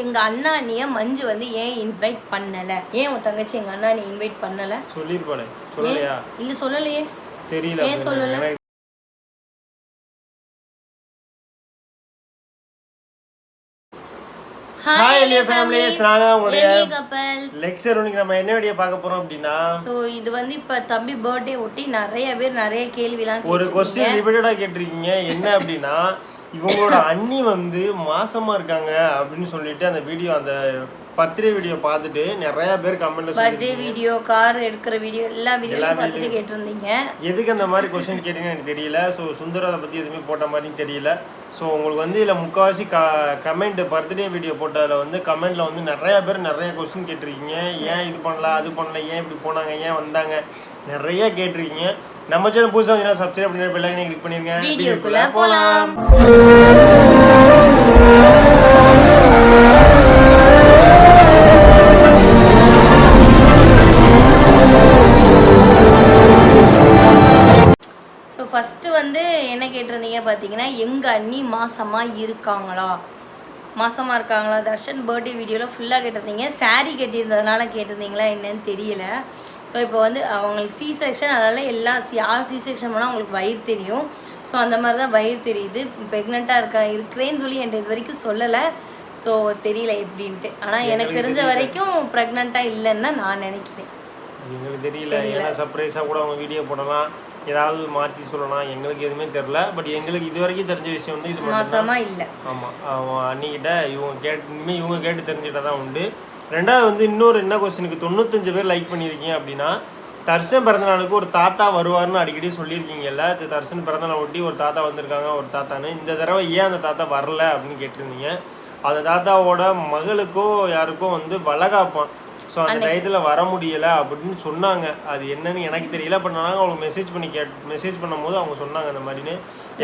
எங்க அண்ணா அண்ணிய மஞ்சு வந்து ஏன் இன்வைட் பண்ணல? ஏன் உன் தங்கச்சி எங்க அண்ணா நீ இன்வைட் பண்ணல? சொல்லியிருப்பாளே சொல்லலையா? இல்ல சொல்லலையே. தெரியல ஏன் சொல்லல? தான் உங்களுடைய லெக்சர் இன்னைக்கு நம்ம என்ன வீடியோ பார்க்க போறோம் அப்படின்னா? ஸோ இது வந்து இப்ப தம்பி பர்த்டே ஒட்டி நிறைய பேர் நிறைய கேள்விலாம் ஒரு கேட்டிருக்கீங்க. என்ன அப்படின்னா இவங்களோட அண்ணி வந்து மாசமா இருக்காங்க அப்படின்னு சொல்லிட்டு அந்த வீடியோ அந்த பர்த்டே வீடியோ பார்த்துட்டு நிறைய பேர் கமெண்ட்ல பர்த்டே வீடியோ கார் எடுக்கிற வீடியோ எல்லா வீடியோ எல்லா பார்த்துட்டு கேட்டிருந்தீங்க. எதுக்கு அந்த மாதிரி கொஸ்டின் கேட்டீங்கன்னு எனக்கு தெரியல. ஸோ சுந்தர் அதை பற்றி எதுவுமே போட்ட மாதிரியும் தெரியல. ஸோ உங்களுக்கு வந்து இதில் முக்கால்வாசி க கமெண்ட் பர்த்டே வீடியோ போட்டதில் வந்து கமெண்ட்டில் வந்து நிறைய பேர் நிறைய கொஸ்டின் கேட்டிருக்கீங்க. ஏன் இது பண்ணல அது பண்ணல ஏன் இப்படி போனாங்க ஏன் வந்தாங்க நிறைய கேட்டிருக்கீங்க. நம்ம சேனல் புதுசாக வந்து சப்ஸ்கிரைப் பண்ணி பெல் ஐக்கனை கிளிக் பண்ணிருங்க. வீடியோக்குள்ள போலாம். ஸோ ஃபஸ்ட்டு வந்து என்ன கேட்டிருந்தீங்க பார்த்தீங்கன்னா எங்கள் அண்ணி மாசமாக இருக்காங்களா? மாசமாக இருக்காங்களா? தர்ஷன் பர்த்டே வீடியோவில் ஃபுல்லாக கேட்டிருந்தீங்க. saree கட்டியிருந்ததுனால கேட்டிருந்தீங்களா என்னன்னு தெரியல. ஸோ இப்போ வந்து அவங்களுக்கு சி செக்ஷன் அதனால் எல்லா சி ஆர் சி செக்ஷன் போனால் அவங்களுக்கு வயிறு தெரியும். ஸோ அந்த மாதிரி தான் வயிறு தெரியுது. ப்ரெக்னெண்ட்டாக இருக்கா இருக்கிறேன்னு சொல்லி என்கிட்ட இது வரைக்கும் சொல்லலை. ஸோ தெரியல எப்படின்ட்டு. ஆனால் எனக்கு தெரிஞ்ச வரைக்கும் ப்ரெக்னெண்ட்டாக இல்லைன்னு தான் நான் நினைக்கிறேன். எங்களுக்கு தெரியல. ஏன்னா சர்ப்ரைஸாக கூட அவங்க வீடியோ போடலாம். ஏதாவது மாற்றி சொல்லலாம். எங்களுக்கு எதுவுமே தெரில பட் எங்களுக்கு இது வரைக்கும் தெரிஞ்ச விஷயம் வந்து இது மட்டும் இல்லை. ஆமாம் அவன் அன்னிக்கிட்ட இவங்க கேட்டு இனிமேல் இவங்க கேட்டு தெரிஞ்சுக்கிட்டா தான் உண்டு. ரெண்டாவது வந்து இன்னொரு என்ன கொஸ்டினுக்கு தொண்ணூத்தஞ்சு பேர் லைக் பண்ணியிருக்கீங்க அப்படின்னா தர்ஷன் பிறந்தநாளுக்கு ஒரு தாத்தா வருவார்னு அடிக்கடி சொல்லியிருக்கீங்கல்ல இது தர்ஷன் பிறந்தநாள் ஒட்டி ஒரு தாத்தா வந்திருக்காங்க ஒரு தாத்தான்னு. இந்த தடவை ஏன் அந்த தாத்தா வரல அப்படின்னு கேட்டிருந்தீங்க? அந்த தாத்தாவோட மகளுக்கோ யாருக்கோ வந்து வளகாப்பான் ஸோ அந்த டயத்தில் வர முடியல அப்படின்னு சொன்னாங்க. அது என்னன்னு எனக்கு தெரியல. நான் அவங்க மெசேஜ் பண்ணி கேட் மெசேஜ் பண்ணும்போது அவங்க சொன்னாங்க அந்த மாதிரின்னு.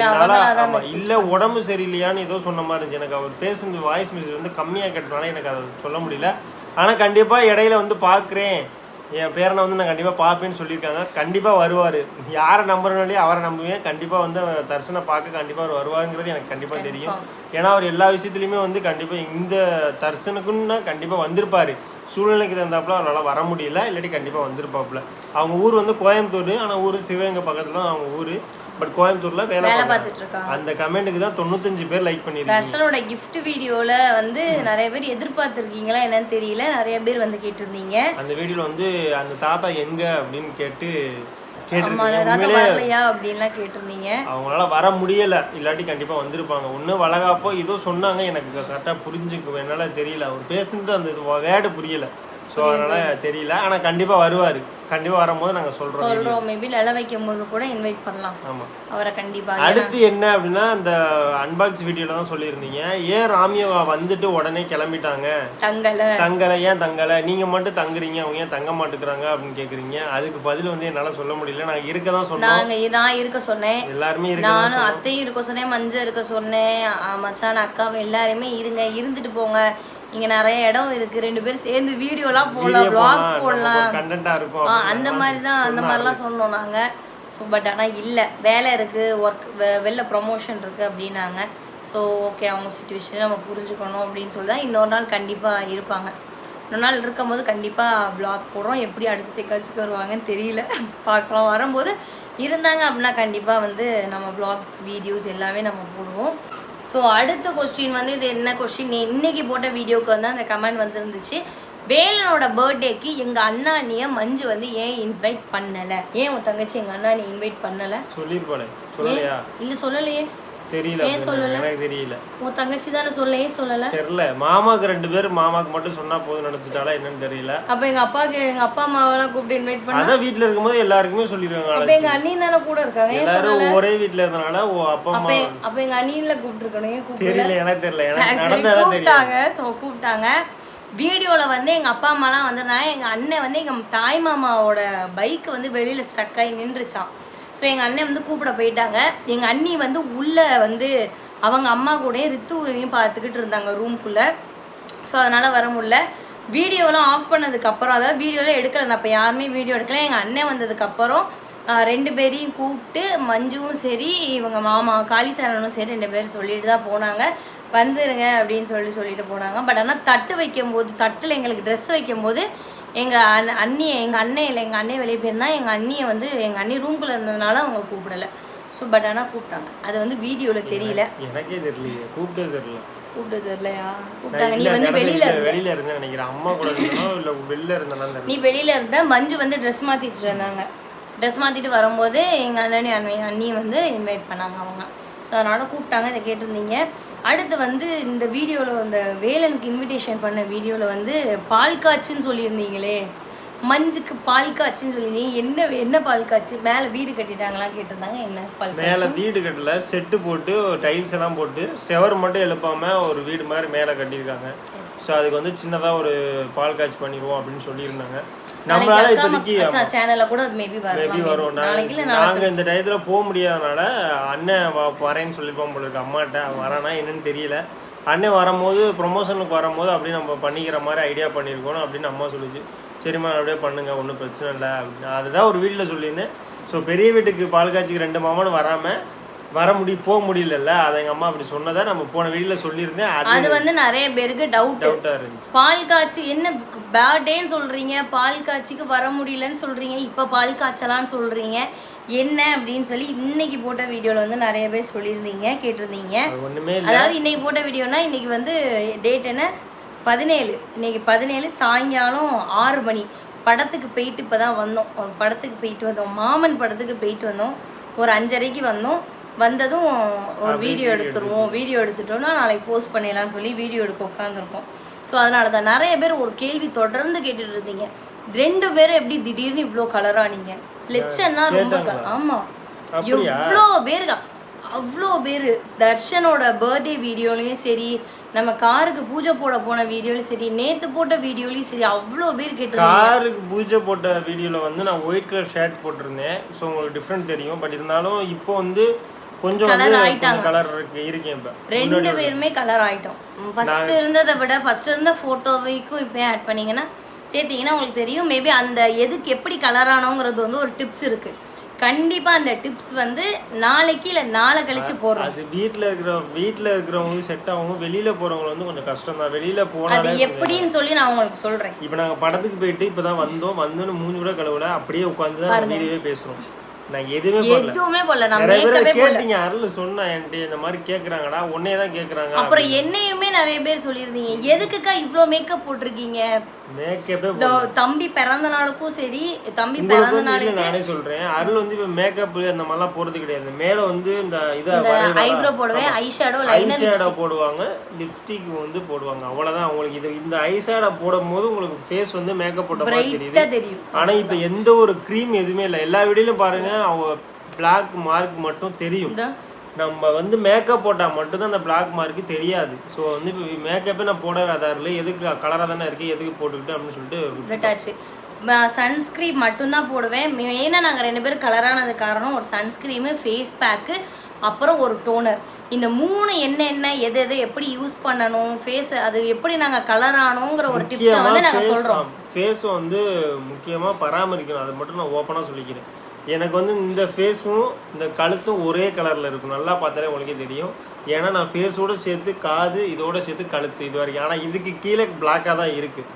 என்னால் இல்ல உடம்பு சரியில்லையான்னு ஏதோ சொன்ன மாதிரி இருந்துச்சு. எனக்கு அவர் பேசுனது வாய்ஸ் மெசேஜ் வந்து கம்மியாக கேட்டனால எனக்கு அதை சொல்ல முடியல. ஆனா கண்டிப்பா இடையில வந்து பார்க்குறேன் என் பேரனை வந்து நான் கண்டிப்பா பார்ப்பேன்னு சொல்லியிருக்காங்க. கண்டிப்பா வருவாரு. யாரை நம்புறனாலே அவரை நம்புவேன். கண்டிப்பா வந்து தரிசனை பார்க்க கண்டிப்பா அவர் வருவாருங்கிறது எனக்கு கண்டிப்பா தெரியும். ஏன்னா அவர் எல்லா விஷயத்துலையுமே வந்து கண்டிப்பா இந்த தரிசனுக்குன்னா கண்டிப்பா வந்திருப்பாரு. சூழ்நிலைக்கு தகுந்தாப்புல அவரால் வர முடியல. இல்லாட்டி கண்டிப்பா வந்திருப்பாப்புல. அவங்க ஊர் வந்து கோயம்புத்தூர். ஆனா ஊர் சிவகங்கை பக்கத்துல அவங்க ஊர். பட் கோயம்புத்தூர்ல வேலை. பார்த்துட்டு இருக்காங்க அந்த கமெண்ட்டுக்கு தான் தொண்ணூத்தஞ்சு பேர் லைக் பண்ணிருக்கீங்க. தர்ஷனோட gift வீடியோல வந்து நிறைய பேர் எதிர்பார்த்திருக்கீங்களா என்னன்னு தெரியல. நிறைய பேர் வந்து கேட்டிருந்தீங்க. அந்த வீடியோல வந்து அந்த தாத்தா எங்க அப்படின்னு கேட்டு கேட்டிருந்தீங்க. அவங்களால வர முடியல. இல்லாட்டி கண்டிப்பா வந்திருப்பாங்க. ஒண்ணு வளகாப்போ ஏதோ சொன்னாங்க. எனக்கு கரெக்டா புரிஞ்சுக்க என்னால தெரியல. அவர் பேசுனது அந்த வேர்டு புரியல. ஸோ அதனால தெரியல. ஆனா கண்டிப்பா வருவாரு. கண்டிப்பா வரும்போது நாங்க சொல்றோம் சொல்றோம். மேபி நில வைக்கும் போது கூட இன்வைட் பண்ணலாம். ஆமா. அவரை கண்டிப்பா. அடுத்து என்ன அப்படின்னா அந்த அன்பாக்ஸ் வீடியோல தான் சொல்லியிருந்தீங்க. ஏன் ராமியா வந்துட்டு உடனே கிளம்பிட்டாங்க? தங்கல. தங்கலை. ஏன் தங்கலை? நீங்க மட்டும் தங்குறீங்க. அவங்க ஏன் தங்க மாட்டேங்கிறாங்க அப்படின்னு கேக்குறீங்க. அதுக்கு பதில் வந்து என்னால சொல்ல முடியல. நான் இருக்க தான் சொன்னோம். நாங்க நான் இருக்க சொன்னேன். எல்லாருமே இருக்க நானும் அத்தையும் இருக்க சொன்னேன். மஞ்சள் இருக்க சொன்னேன். மச்சான் அக்காவும் எல்லாருமே இருங்க. இருந்துட்டு போங்க. இங்க நிறைய இடம் இருக்கு. ரெண்டு பேரும் சேர்ந்து வீடியோலாம் போடலாம் vlog போடலாம். இருக்கும் அந்த மாதிரி தான் அந்த மாதிரிலாம் சொன்னோம் நாங்கள் ஸோ பட் ஆனால் இல்லை. வேலை இருக்குது ஒர்க் வெளில ப்ரொமோஷன் இருக்குது அப்படின்னாங்க. ஸோ ஓகே அவங்க சுச்சுவேஷனை நம்ம புரிஞ்சுக்கணும் அப்படின்னு சொல்லி தான் இன்னொரு நாள் கண்டிப்பாக இருப்பாங்க. இன்னொரு நாள் இருக்கும்போது கண்டிப்பாக ப்ளாக் போடுறோம். எப்படி அடுத்த தேக்காச்சுக்கு வருவாங்கன்னு தெரியல. பார்க்கலாம். வரும்போது இருந்தாங்க அப்படின்னா கண்டிப்பாக வந்து நம்ம vlogs வீடியோஸ் எல்லாமே நம்ம போடுவோம். ஸோ அடுத்த கொஸ்டின் வந்து இது என்ன கொஸ்டின் இன்னைக்கு போட்ட வீடியோக்கு வந்து அந்த கமெண்ட் வந்துருந்துச்சு. வேலனோட பர்த்டேக்கு எங்க அண்ணா அண்ணிய மஞ்சு வந்து ஏன் இன்வைட் பண்ணல? ஏன் உன் தங்கச்சி எங்க அண்ணா நீ இன்வைட் பண்ணல? சொல்லிருப்பாளே சொல்லலையா? இல்ல சொல்லலையே. தெரியல ஏன் சொல்லல? எனக்கு தெரியல. உன் தங்கச்சி தானே சொல்ல ஏன் சொல்லல? தெரியல. மாமாக்கு ரெண்டு பேர் மாமாக்கு மட்டும் சொன்னா போதும் நினைச்சிட்டாலா என்னன்னு தெரியல. அப்ப எங்க அப்பாவுக்கு எங்க அப்பா அம்மாவெல்லாம் கூப்பிட்டு இன்வைட் பண்ண? அதான் வீட்ல இருக்கும்போது எல்லாருக்குமே சொல்லிருக்காங்க அப்ப எங்க அண்ணி தானே கூட இருக்காங்க ஏன் சொல்லல? ஒரே வீட்ல இருந்தனால ஓ அப்பா அம்மா அப்ப எங்க அண்ணியில கூப்பிட்டு இருக்கணும் ஏன் கூப்பிடல? தெரியல எனக்கு தெரியல. எனக்கு நடந்ததா கூப்பிட்டாங்க. ஸோ கூப்பிட்டாங்க. வீடியோவில் வந்து எங்கள் அப்பா அம்மாலாம் வந்திருந்தாங்க எங்கள் அண்ணன் வந்து எங்கள் தாய் மாமாவோட பைக் வந்து வெளியில் ஸ்டக் ஆகி நின்றுச்சான் ஸோ எங்கள் அண்ணன் வந்து கூப்பிட போயிட்டாங்க. எங்கள் அண்ணி வந்து உள்ளே வந்து அவங்க அம்மா கூடயும் ரித்துவையும் பார்த்துக்கிட்டு இருந்தாங்க ரூம்குள்ளே ஸோ அதனால் வர முடியல. வீடியோலாம் ஆஃப் பண்ணதுக்கப்புறம் அதாவது வீடியோலாம் எடுக்கலை. நான் இப்போ யாருமே வீடியோ எடுக்கல. எங்கள் அண்ணன் வந்ததுக்கப்புறம் ரெண்டு பேரையும் கூப்பிட்டு மஞ்சுவும் சரி இவங்க மாமா காளிசாரனும் சரி ரெண்டு பேரும் சொல்லிட்டு தான் போனாங்க. வந்துருங்க அப்படின்னு சொல்லி சொல்லிட்டு போனாங்க. பட் ஆனால் தட்டு வைக்கும்போது தட்டில் எங்களுக்கு ட்ரெஸ் வைக்கும்போது எங்கள் அண்ண அண்ணியை எங்கள் அண்ணன் இல்லை எங்கள் அண்ணன் வெளியே போயிருந்தா எங்கள் அண்ணியை வந்து எங்கள் அண்ணி ரூம்குள்ளே இருந்ததுனால அவங்க கூப்பிடல. ஸோ பட் ஆனால் கூப்பிட்டாங்க. அது வந்து வீடியோவில் தெரியல. எனக்கே தெரியலையே. கூப்பிட்டே தெரியல. கூப்பிட்டது இல்லையா கூப்பிட்டாங்க. நீ வந்து வெளியில வெளியில இருந்தேன் நினைக்கிறேன். அம்மா கூட இல்ல வெளில இருந்தனா நீ வெளியில இருந்த? மஞ்சு வந்து ட்ரெஸ் மாத்திட்டு இருந்தாங்க. ட்ரெஸ் மாத்திட்டு வரும்போது எங்க அண்ணனி அண்ணி அண்ணி வந்து இன்வைட் பண்ணாங்க அவங்க. ஸோ அதனால கூப்பிட்டாங்க. இதை கேட்டிருந்தீங்க. அடுத்து வந்து இந்த வீடியோவில் இந்த வேலனுக்கு இன்விடேஷன் பண்ண வீடியோவில் வந்து பால் காய்ச்சுன்னு சொல்லியிருந்தீங்களே. மஞ்சுக்கு பால் காய்ச்சுன்னு சொல்லியிருந்தீங்க. என்ன என்ன பால் காய்ச்சி மேலே வீடு கட்டிட்டாங்களா கேட்டிருந்தாங்க. என்ன பால் மேல வீடு கட்டல. செட்டு போட்டு டைல்ஸ் எல்லாம் போட்டு செவர் மட்டும் எழுப்பாம ஒரு வீடு மாதிரி மேல கட்டியிருக்காங்க. ஸோ அதுக்கு வந்து சின்னதா ஒரு பால் காய்ச்சி பண்ணிடுவோம் அப்படின்னு சொல்லியிருந்தாங்க. நம்மளால இப்போதைக்கு சேனலில் கூட மேபி வரும். நாளைக்கு நாங்க- இந்த டயத்துல போக முடியாதனால அண்ணன் வரேன்னு சொல்லிருப்போம் போல இருக்கு. அம்மாட்ட வரானா என்னன்னு தெரியல. அண்ணன் வரும்போது ப்ரொமோஷனுக்கு வரும்போது அப்படியே நம்ம பண்ணிக்கிற மாதிரி ஐடியா பண்ணியிருக்கோம் அப்படின்னு அம்மா சொல்லுச்சு. சரிம்மா அப்படியே பண்ணுங்க ஒன்றும் பிரச்சனை இல்லை அப்படின்னு. அதுதான் ஒரு வீட்டில் சொல்லியிருந்தேன். ஸோ பெரிய வீட்டுக்கு பால் காய்ச்சிக்கு ரெண்டு மாமனும் வராமல் வர முடி போக முடியலல்ல. அதை எங்கள் அம்மா அப்படி சொன்னதை நம்ம போன வீட்டில் சொல்லியிருந்தேன். அது வந்து நிறைய பேருக்கு டவுட் டவுட்டாக இருந்துச்சு. பால் காய்ச்சி என்ன பேர்டேன்னு சொல்றீங்க பால் காய்ச்சிக்கு வர முடியலன்னு சொல்றீங்க இப்போ பால் காய்ச்சலான்னு சொல்றீங்க என்ன அப்படின்னு சொல்லி இன்னைக்கு போட்ட வீடியோல வந்து நிறைய பேர் சொல்லியிருந்தீங்க கேட்டிருந்தீங்க. அதாவது இன்னைக்கு போட்ட வீடியோனா இன்னைக்கு வந்து டேட் என்ன? பதினேழு. இன்னைக்கு பதினேழு சாயங்காலம் ஆறு மணி. படத்துக்கு போயிட்டு இப்போ தான் வந்தோம். படத்துக்கு போயிட்டு வந்தோம். மாமன் படத்துக்கு போயிட்டு வந்தோம். ஒரு அஞ்சரைக்கு வந்தோம். வந்ததும் ஒரு வீடியோ எடுத்துருவோம் வீடியோ எடுத்துட்டோம்னா நாளைக்கு போஸ்ட் பண்ணிடலாம்னு சொல்லி வீடியோ எடுக்க உட்காந்துருக்கோம் ஸோ அதனால தான் நிறைய பேர் ஒரு கேள்வி தொடர்ந்து கேட்டுட்டு இருந்தீங்க. ரெண்டு பேரும் எப்படி திடீர்னு இவ்வளோ கலரானீங்க லட்சம்னா ரொம்ப க- ஆமா. அப்படியா? எவ்வளோ பேருக்கா அவ்வளோ பேர் தர்ஷனோட பர்த்டே வீடியோலையும் சரி நம்ம காருக்கு பூஜை போட போன வீடியோலையும் சரி நேத்து போட்ட வீடியோலையும் சரி அவ்வளோ பேர் கேட்டிருந்தாங்க. காருக்கு பூஜை போட்ட வீடியோவில் வந்து நான் ஒயிட் கலர் ஷர்ட் போட்டிருந்தேன். ஸோ உங்களுக்கு டிஃப்ரெண்ட் தெரியும். பட் இருந்தாலும் இப்போ வந்து கொஞ்சம் வந்து ஆயிட்டாங்க. கலர் இருக்கு இருக்கேன் இப்போ. ரெண்டு பேருமே கலர் ஆயிட்டோம். ஃபர்ஸ்ட் இருந்ததை விட ஃபர்ஸ்ட் இருந்த ஃபோட்டோவைக்கும் இப்போ ஆட் பண்ணீங்கன்னா சேர்த்தீங்கன்னா உங்களுக்கு தெரியும். மேபி அந்த எதுக்கு எப்படி கலர் ஆனோங்கிறது வந்து ஒரு டிப்ஸ் இருக்கு. கண்டிப்பா அந்த டிப்ஸ் வந்து நாளைக்கு இல்லை நாளை கழிச்சு போடுறோம். அது வீட்டில் இருக்கிற வீட்டில் இருக்கிறவங்களுக்கு செட் ஆகும் வெளியில் போகிறவங்க வந்து கொஞ்சம் கஷ்டம் தான். வெளியில் அது போனாலே எப்படின்னு சொல்லி நான் உங்களுக்கு சொல்றேன். இப்போ நாங்கள் படத்துக்கு போயிட்டு இப்போ தான் வந்தோம். வந்தோன்னு மூஞ்சி கூட கழுவல. அப்படியே உட்காந்து தான் வீடியோவே பேசுகிறோம் நாங்கள் எதுவுமே எதுவுமே போடல. நான் மேக்கப்பே கேட்டீங்க அருள் சொன்னா என்கிட்ட இந்த மாதிரி கேட்குறாங்கடா உன்னே தான் கேட்குறாங்க அப்புறம் என்னையுமே நிறைய பேர் சொல்லியிருந்தீங்க. எதுக்குக்கா இவ்வளோ மேக்கப் போட்டிருக்கீங்க? தம்பி பிறந்த நாளுக்கும் சரி தம்பி உங்களுக்கு பிறந்த நாளுக்கு நானே சொல்றேன். அருள் வந்து இப்ப மேக்கப் அந்த மாதிரிலாம் போறது கிடையாது. மேல வந்து இந்த இத ஐப்ரோ போடுவேன் ஐஷேடோ லைனர் ஐஷேடோ போடுவாங்க. லிப்ஸ்டிக் வந்து போடுவாங்க. அவ்வளவுதான். அவங்களுக்கு இது இந்த ஐஷேடோ போடும் போது உங்களுக்கு ஃபேஸ் வந்து மேக்கப் போட்ட மாதிரி தெரியும். ஆனா இப்ப எந்த ஒரு க்ரீம் எதுவுமே இல்லை. எல்லா வீடியோலயும் பாருங்க அவங்க பிளாக் மார்க் மட்டும் தெரியும். நம்ம வந்து மேக்கப் போட்டால் மட்டும்தான் அந்த பிளாக் மார்க்கு தெரியாது. ஸோ வந்து இப்போ மேக்கப்பே நான் போட வேதாரில் எதுக்கு கலராக தானே இருக்குது எதுக்கு போட்டுக்கிட்டு அப்படின்னு சொல்லிட்டு விட்டாச்சு சன்ஸ்க்ரீம் மட்டும்தான் போடுவேன். மெயினாக நாங்கள் ரெண்டு பேரும் கலரானது காரணம் ஒரு சன்ஸ்க்ரீமு ஃபேஸ் பேக்கு அப்புறம் ஒரு டோனர் இந்த மூணு என்ன என்ன எது எது எப்படி யூஸ் பண்ணணும் ஃபேஸ் அது எப்படி நாங்கள் கலர் ஆனோங்கிற ஒரு டிப்ஸை வந்து நாங்கள் சொல்கிறோம் ஃபேஸை வந்து முக்கியமாக பராமரிக்கணும். அதை மட்டும் நான் ஓப்பனாக சொல்லிக்கிறேன். எனக்கு வந்து இந்த ஃபேஸும் இந்த கழுத்தும் ஒரே கலரில் இருக்கும். நல்லா பார்த்தாலே உங்களுக்கே தெரியும். ஏன்னா நான் ஃபேஸோடு சேர்த்து காது இதோடு சேர்த்து கழுத்து இது வரைக்கும். ஆனால் இதுக்கு கீழே பிளாக்காக தான் இருக்குது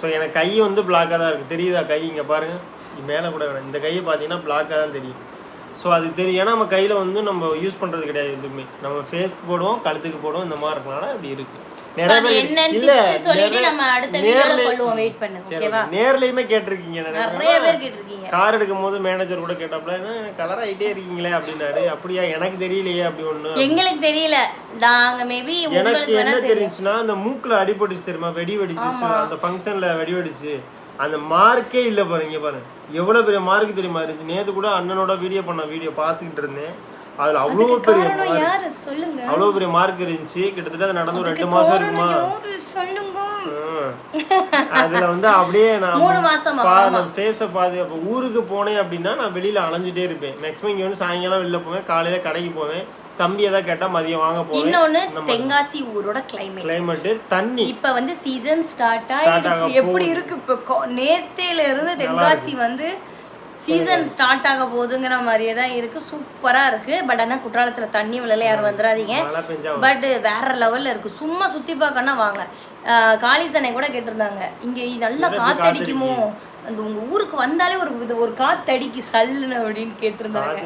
ஸோ எனக்கு கை வந்து பிளாக்காக தான் இருக்குது தெரியுதா கை? இங்கே பாருங்கள் மேலே கூட வேணாம். இந்த கையை பார்த்தீங்கன்னா பிளாக்காக தான் தெரியும். ஸோ அது தெரியும் ஏன்னா நம்ம கையில் வந்து நம்ம யூஸ் பண்ணுறது கிடையாது எதுவுமே. நம்ம ஃபேஸ்க்கு போடுவோம் கழுத்துக்கு போடுவோம் இந்த மாதிரி இருக்கனால இப்படி இருக்குது நிறைய பேர் நேர்லயுமே கேட்டிருக்கீங்க நிறைய பேர். நிறைய பேர் கேட்டிருக்கீங்க. கார் எடுக்கும் போது மேனேஜர் கூட கேட்டாப்ல என்ன கலர் ஆயிட்டே இருக்கீங்களே? அப்படின்னாரு. அப்படியா எனக்கு தெரியலையே அப்படி ஒண்ணு. எங்களுக்கு தெரியல. நாங்க மேபி எனக்கு உங்களுக்கு என்ன தெரிஞ்சுன்னா அந்த மூக்குல அடிபட்டுச்சு தெரியுமா? வெடி வெடிச்சு அந்த ஃபங்க்ஷன்ல வெடி வெடிச்சு. அந்த மார்க்கே இல்ல பாருங்க பாருங்க. எவ்வளவு பெரிய மார்க் தெரியுமா? இருந்துச்சு. நேத்து கூட அண்ணனோட வீடியோ பண்ண வீடியோ பார்த்துக்கிட்டு இருந்தேன். அதுல அவ்வளவு பெரிய சொல்லுங்க. அவ்வளவு பெரிய மார்க் இருந்துச்சு. கிட்டத்தட்ட அது நடந்து ஒரு ரெண்டு மாசம் இருக்குமா சொல்லுங்க. அதுல வந்து அப்படியே நான் மூணு மாசமா பா நான் ஃபேஸை பாது அப்போ ஊருக்கு போனேன் அப்படின்னா நான் வெளியில அலைஞ்சிட்டே இருப்பேன். மேக்ஸிமம் இங்க வந்து சாயங்காலம் வெளில போவேன். காலையில கடைக்கு போவேன். தம்பி எதாவது கேட்டா மதியம் வாங்க போவேன். இன்னொன்னு தென்காசி ஊரோட கிளைமேட் கிளைமேட்டு தண்ணி. இப்ப வந்து சீசன் ஸ்டார்ட் ஆயிடுச்சு. எப்படி இருக்கு? இப்ப நேத்தையில இருந்து தென்காசி வந்து சீசன் ஸ்டார்ட் ஆக போகுதுங்கிற மாதிரியே தான் இருக்கு. சூப்பரா இருக்கு. பட் ஆனா குற்றாலத்துல தண்ணி விழல யாரும் வந்துடாதீங்க பட் வேற லெவல்ல இருக்கு. சும்மா சுத்தி பார்க்கணும்னா வாங்க. காளிசனை கூட கேட்டிருந்தாங்க. இங்க நல்லா காத்தடிக்குமோ? அந்த உங்க ஊருக்கு வந்தாலே ஒரு வித- ஒரு காத்தடிக்கு சல்லுன்னு அப்படின்னு கேட்டிருந்தாங்க.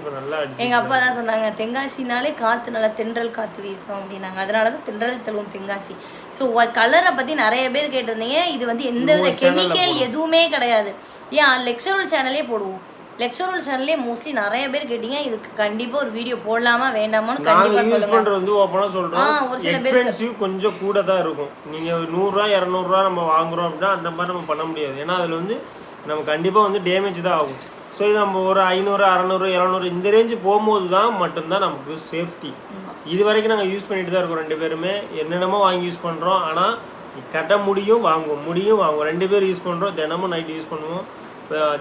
எங்க அப்பா தான் சொன்னாங்க தென்காசினாலே காத்து நல்லா தென்றல் காத்து வீசும் அப்படின்னாங்க. அதனால தான் தென்றல் தழுவும் தென்காசி. ஸோ கலரை பத்தி நிறைய பேர் கேட்டிருந்தீங்க. இது வந்து எந்த வித கெமிக்கல் எதுவுமே கிடையாது. ஏன் லெக்சரல் சேனலே போடுவோம். லெக்சரல் சேனல்லே மோஸ்ட்லி நிறைய பேர் கேட்டீங்க இதுக்கு கண்டிப்பா ஒரு வீடியோ போடலாமா வேண்டாமான்னு கண்டிப்பா யூஸ் சொல்லுங்க. வந்து ஓப்பனா ஆ, சொல்றோம். ஒரு சில. எக்ஸ்பென்சிவ் கொஞ்சம் கூட தான் இருக்கும். நீங்க நூறுரூவா இரநூறுவா நம்ம வாங்குறோம் அப்படின்னா அந்த மாதிரி நம்ம பண்ண முடியாது. ஏன்னா அதுல வந்து நம்ம கண்டிப்பா வந்து டேமேஜ் தான் ஆகும். ஸோ இது நம்ம ஒரு ஐநூறு அறநூறு இரநூறு இந்த ரேஞ்சு போகும்போது தான் மட்டும்தான் நமக்கு சேஃப்டி இது வரைக்கும் நாங்கள் யூஸ் பண்ணிட்டு தான் இருக்கோம் ரெண்டு பேருமே. என்னென்னமோ வாங்கி யூஸ் பண்ணுறோம் ஆனால் கட்ட முடியும் வாங்குவோம். முடியும் வாங்குவோம். ரெண்டு பேரும் யூஸ் பண்ணுறோம் தினமும் நைட் யூஸ் பண்ணுவோம்.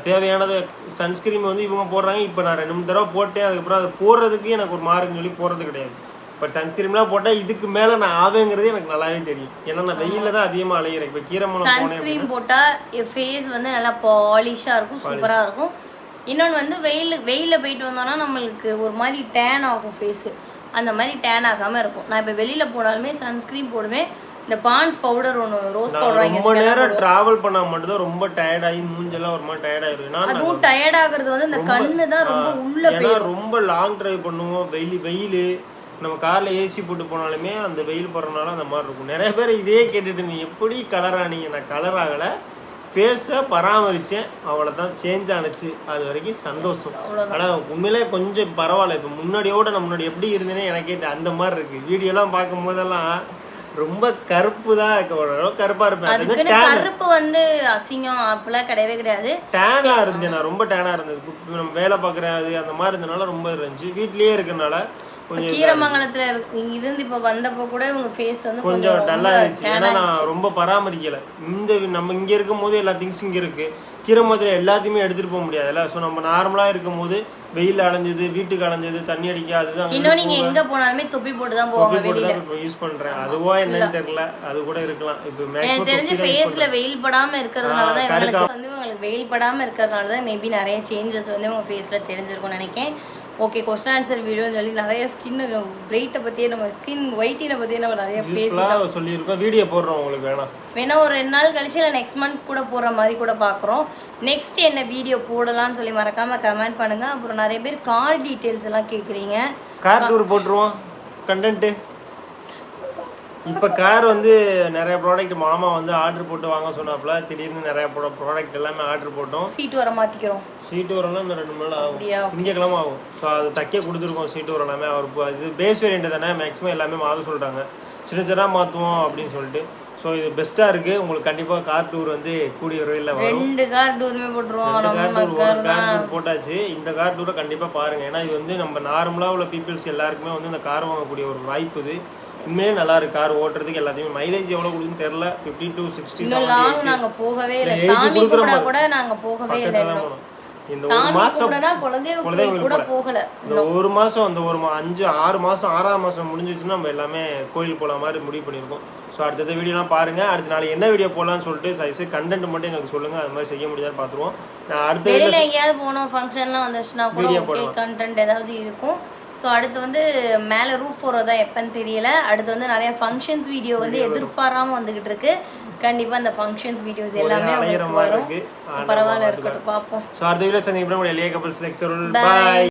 தேவையானது சன்ஸ்கிரீம் வந்து இவங்க போடுறாங்க. இப்போ நான் ரெண்டு மூணு தடவை போட்டேன். அதுக்கப்புறம் அது போடுறதுக்கு எனக்கு ஒரு மார்க்குன்னு சொல்லி போடுறது கிடையாது. பட் சன்ஸ்கிரீம்லாம் போட்டால் இதுக்கு மேலே நான் ஆவேங்கிறது எனக்கு நல்லாவே தெரியும். ஏன்னா நான் வெயிலில் தான் அதிகமாக அலைகிறேன் இப்போ கீரமலம் போனேன் சன்ஸ்கிரீன் போட்டா ஃபேஸ் வந்து நல்லா பாலிஷா இருக்கும் சூப்பரா இருக்கும். இன்னொன்று வந்து வெயில் வெயில்ல போயிட்டு வந்தோம்னா நம்மளுக்கு ஒரு மாதிரி டேன் ஆகும் ஃபேஸ் அந்த மாதிரி டேன் ஆகாம இருக்கும். நான் இப்போ வெளியில போனாலுமே சன்ஸ்கிரீன் போடுவேன். இந்த பான்ஸ் பவுடர் ஒன்று ரோஸ் பவுடர் வாங்கி ரொம்ப. நேரம் டிராவல் பண்ணால் மட்டும்தான் ரொம்ப டயர்டாகி மூஞ்செல்லாம் ஒரு மாதிரி டயர்டாயிரும் நான் அதுவும் டயர்ட் ஆகுறது வந்து இந்த கண்ணு தான் ரொம்ப உள்ள ஏன்னா ரொம்ப லாங் டிரைவ் பண்ணுவோம். வெயில் வெயில் நம்ம கார்ல ஏசி போட்டு போனாலுமே அந்த வெயில் போடுறதுனால அந்த மாதிரி இருக்கும். நிறைய பேர் இதே கேட்டுட்டு இருந்தீங்க. எப்படி கலர் ஆனீங்க? நான் கலர் ஆகலை. ஃபேஸை பராமரித்தேன் அவ்வளோதான் சேஞ்ச் ஆனுச்சு. அது வரைக்கும் சந்தோஷம். ஆனால் உண்மையிலே கொஞ்சம் பரவாயில்ல. இப்போ முன்னாடியோட நான் முன்னாடி எப்படி இருந்தேனே எனக்கே அந்த மாதிரி இருக்கு. வீடியோலாம் பார்க்கும் போதெல்லாம் ரொம்ப கருப்பு தான் ஓரளவு கருப்பாக இருப்பேன். அதுக்குன்னு கருப்பு வந்து அசிங்கம் அப்பெல்லாம் கிடையவே கிடையாது. டேனா இருந்தேன் நான் ரொம்ப டேனா இருந்தது. நம்ம வேலை பார்க்குறேன் அது அந்த மாதிரி இருந்தனால ரொம்ப இருந்துச்சு. வீட்லயே இருக்கனால கொஞ்சம் கீரமங்கலத்துல இரு- இருந்து இப்போ வந்தப்போ கூட இவங்க ஃபேஸ் வந்து கொஞ்சம் டல்லா இருந்துச்சு. ஏன்னா நான் ரொம்ப பராமரிக்கல. இந்த நம்ம இங்க இருக்கும் போது எல்லா திங்ஸ் இங்க இருக்கு. கீரமத்தில் எல்லாத்தையுமே எடுத்துட்டு போக முடியாதுல்ல ஸோ நம்ம நார்மலா இருக்கும் போது வெயில் அலைஞ்சது வீட்டுக்கு அலைஞ்சது தண்ணி அடிக்க அதுதான் இன்னும் நீங்க எங்க போனாலுமே தொப்பி போட்டு தான் போவாங்க வெளியில. இப்போ யூஸ் பண்றேன். அதுவா என்னன்னு தெரியல. அது கூட இருக்கலாம். இப்போ எனக்கு தெரிஞ்சு ஃபேஸ்ல வெயில் படாம இருக்கிறதுனால தான் இவங்களுக்கு வந்து இவங்களுக்கு வெயில் படாம இருக்கிறதுனால தான் மேபி நிறைய சேஞ்சஸ் வந்து உங்க ஃபேஸ்ல தெரிஞ்சிருக்கும்னு நினைக்கிறேன். ஓகே கொஸ்டின் ஆன்சர் வீடியோன்னு சொல்லி நிறைய ஸ்கின் பிரைட்டை பத்தியே நம்ம ஸ்கின் ஒயிட்டினை பத்தியே நம்ம நிறைய பேசி யூஸ்ஃபுல்லாக சொல்லியிருக்கோம். வீடியோ போடுறோம் உங்களுக்கு வேணாம் வேணா ஒரு ரெண்டு நாள் கழிச்சு இல்லை நெக்ஸ்ட் மந்த் கூட போகிற மாதிரி கூட பார்க்குறோம் நெக்ஸ்ட் என்ன வீடியோ போடலாம்னு சொல்லி மறக்காம கமெண்ட் பண்ணுங்க. அப்புறம் நிறைய பேர் கார் டீட்டெயில்ஸ் எல்லாம் கேட்குறீங்க கார் டூர் போட்டுருவோம். கண்டென்ட்டு இப்போ கார் வந்து நிறைய ப்ராடக்ட் மாமா வந்து ஆர்டர் போட்டு வாங்க சொன்னாப்புல. திடீர்னு நிறைய ப்ராடக்ட் எல்லாமே ஆர்டர் போட்டோம். சீட்டு வர மாற்றிக்கிறோம் சீட்டு வரலாம் இன்னும் ரெண்டு மணி நேரம் ஆகும். திங்கக்கிழமை ஆகும். ஸோ அது தைக்க கொடுத்துருக்கோம் சீட்டு வர எல்லாமே அவர் இது பேஸ் வேரியண்ட் தானே. மேக்ஸிமம் எல்லாமே மாற்ற சொல்கிறாங்க சின்ன சின்ன மாற்றுவோம் அப்படின்னு சொல்லிட்டு. ஸோ இது பெஸ்ட்டாக இருக்குது உங்களுக்கு கண்டிப்பாக கார் டூர் வந்து கூடிய விரைவில் வரும். ரெண்டு கார் டூருமே போட்டுருவோம். கார் டூர் கார் டூர் போட்டாச்சு. இந்த கார் டூரை கண்டிப்பாக பாருங்க. ஏன்னா இது வந்து நம்ம நார்மலாக உள்ள பீப்புள்ஸ் எல்லாருக்குமே வந்து இந்த கார் வாங்கக்கூடிய ஒரு வாய்ப்பு இது. உண்மையிலே நல்லா இருக்கு. கார் ஓட்டுறதுக்கு எல்லாத்தையுமே. மைலேஜ் எவ்வளோ கொடுக்குன்னு தெரில ஃபிஃப்டி டு சிக்ஸ்டி லாங் நாங்க போகவே இல்லை. சாமி கூட. கூட நாங்க போகவே இல்லை. இந்த ஒரு சாமி மாசம் குலதெய்வ கூட. போகல. இந்த ஒரு மாசம் அந்த ஒரு அஞ்சு ஆறு மாசம் ஆறாம் மாசம் முடிஞ்சிச்சுன்னா நம்ம எல்லாமே கோயில் போல மாதிரி முடிவு பண்ணியிருக்கோம். ஸோ அடுத்தது வீடியோலாம் பாருங்க. அடுத்த நாளைக்கு என்ன வீடியோ போடலாம்னு சொல்லிட்டு சைஸ் கண்டென்ட் மட்டும் எங்களுக்கு சொல்லுங்க. அது மாதிரி செய்ய முடியாதுன்னு பார்த்துருவோம். நான் அடுத்த வெளியில எங்கேயாவது போனோம் ஃபங்க்ஷன்லாம் வந்துச்சுன்னா கூட கண்டென்ட் ஏதாவது இருக்கும். ஸோ அடுத்து வந்து மேலே ரூஃப் போகிறதா எப்பன்னு தெரியல. அடுத்து வந்து நிறைய ஃபங்க்ஷன்ஸ் வீடியோ வந்து எதிர்பாராம வந்துகிட்டு இருக்கு. கண்டிப்பா அந்த ஃபங்க்ஷன்ஸ் வீடியோஸ் எல்லாமே வரும். பரவாயில்ல இருக்கட்டும் பார்ப்போம். ஸோ அடுத்த வீடியோ சந்திக்கிறோம்.